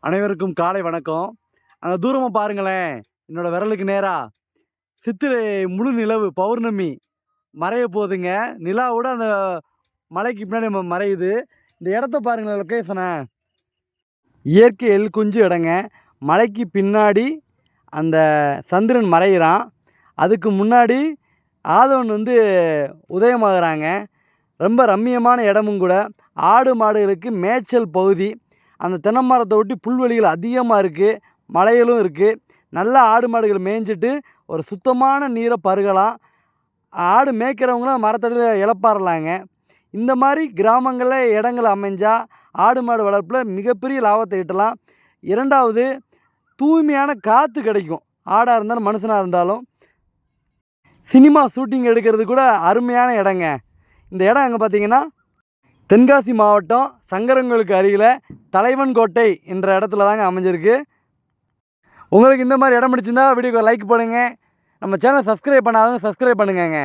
அனைவருக்கும் காலை வணக்கம். அந்த தூரமாக பாருங்களேன். என்னோடய விரலுக்கு நேராக சித்திரை முழு நிலவு பௌர்ணமி மறைய போகுதுங்க. நிலாவோட அந்த மலைக்கு பின்னாடி நம்ம மறையுது. இந்த இடத்த பாருங்களேன் லொக்கேஷனை இயற்கை எல் குஞ்சு இடங்க. மலைக்கு பின்னாடி அந்த சந்திரன் மறையிறான். அதுக்கு முன்னாடி ஆதவன் வந்து உதயமாகறாங்க. ரொம்ப ரம்மியமான இடமும் கூட. ஆடு மாடுகளுக்கு மேய்ச்சல் பகுதி. அந்த தென்னை மரத்தை ஒட்டி புல்வெளிகள் அதிகமாக இருக்குது மலைகளும் இருக்குது நல்ல ஆடு மாடுகள் மேய்ஞ்சிட்டு ஒரு சுத்தமான நீரை பருகலாம். ஆடு மேய்க்கிறவங்களும் மரத்தடியில் இழப்பாரலாங்க இந்த மாதிரி கிராமங்களில் இடங்கள் அமைஞ்சால் ஆடு மாடு வளர்ப்பில் மிகப்பெரிய லாபத்தை ஈட்டலாம். இரண்டாவது தூய்மையான காற்று கிடைக்கும். ஆடாக இருந்தாலும் மனுஷனாக இருந்தாலும். சினிமா ஷூட்டிங் எடுக்கிறது கூட அருமையான இடங்க. இந்த இடம் அங்கே பார்த்தீங்கன்னா தென்காசி மாவட்டம் சங்கரங்களுக்கு அருகில் தலைவன் கோட்டை என்ற இடத்துல தாங்க அமைஞ்சிருக்கு. உங்களுக்கு இந்த மாதிரி இடம் பிடிச்சிருந்தா வீடியோக்கு லைக் பண்ணுங்கள் நம்ம சேனல் சப்ஸ்கிரைப் பண்ணாதவங்க சப்ஸ்கிரைப் பண்ணுங்கங்க.